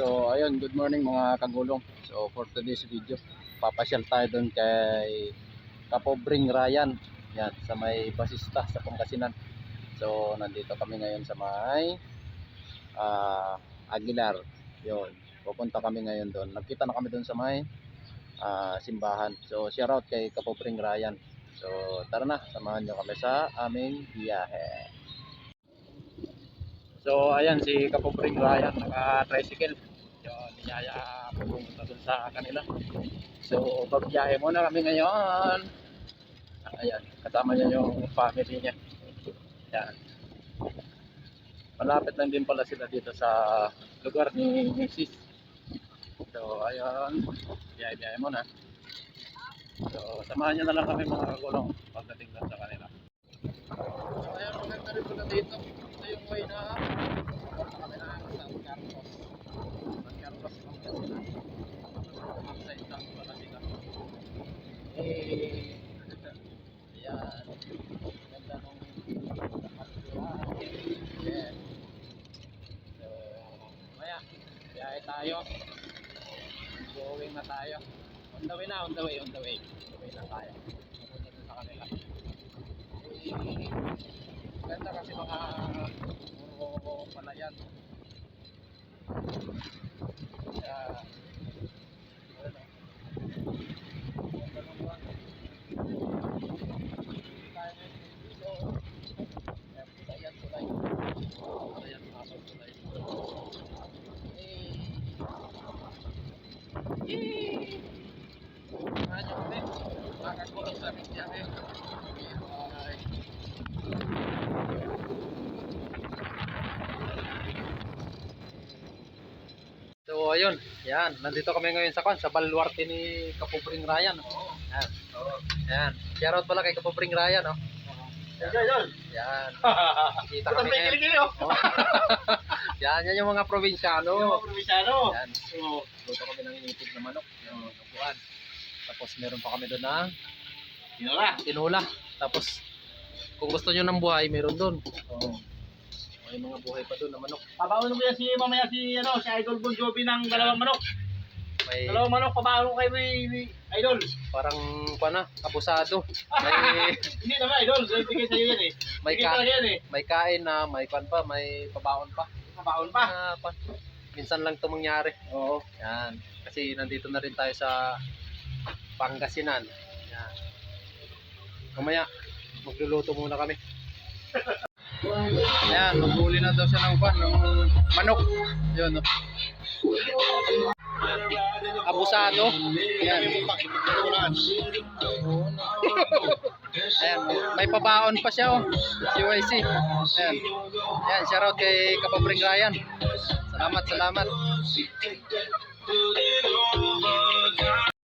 So ayun, good morning mga kagulong. So for today's video, papasyal tayo doon kay Kapobring Ryan. Yan, sa may basista sa Pangasinan. So nandito kami ngayon sa may ah, Aguilar. Yun, pupunta kami ngayon doon. Nagkita na kami doon sa may ah, simbahan. So shout out kay Kapobring Ryan. So tara na, samahan nyo kami sa aming biyahe. So ayan si Kapobring Ryan naka-tricycle. So niyaya pupunta dun sa kanila. So pagbiyahe muna kami ngayon. Ayan, kasama niya yung family niya. Ayan. Malapit lang din pala sila dito sa lugar ni Mrs. So ayun, biyahe-biyahe muna. So samahan niyo na lang kami mga kagulong pagdating sa kanila. So ayun, maganda rin pala dito. Yung way na na San Carlos. San Carlos, Pangasinan. Tapos sa isang pala. Eh, ayan. Ganda nung Yes. So, maya, biyahe tayo. Going na tayo. On the way na, on the way, on the way. On the way na tayo. Pupunta dun sa kanila. Eh, ganda kasi mga Eh, Yee! Samahan niyo kami. Makakulong sa aming biyahe. Bye. So ayun, yan, nandito kami ngayon sa kwan, sa baluarte ni Kapubring Ryan. Oh. Yan. Yan. Shout out pala kay Kapubring Ryan, oh. Idol, idol. Yan. Kita kami kiligili, oh. Oh. yan, yan yung mga probinsyano. Yung mga probinsano. Yan. Luto kami ng inipid na manok. Yung upuan. Tapos meron pa kami doon na Tinula. tinula. Tapos kung gusto nyo ng buhay, meron doon. Oh. May mga buhay pa doon na manok. Pabaon mo yan si mamaya si ano si Idol Bon Jovi ng dalawang manok. May Dalawang manok pabaon kay may, may Idol. parang pana, abusado. May Hindi naman Idol, so ibigay sa'yo yan eh. may Bigay ka, talaga yan eh. may kain na, may kwan pa, may pabaon pa. Pabaon pa. Ah, pa. Minsan lang 'to mangyari. Oo. Yan. Kasi nandito na rin tayo sa Pangasinan. Yan. Mamaya, magluluto muna kami. Ayan, maghuli na daw siya ng pan, ng manok. Yun, no? Abusado. Ayan. Ayan, may pabaon pa siya, oh. Si YC. Ayan. Ayan, shoutout kay Kapabring Ryan. Salamat, salamat.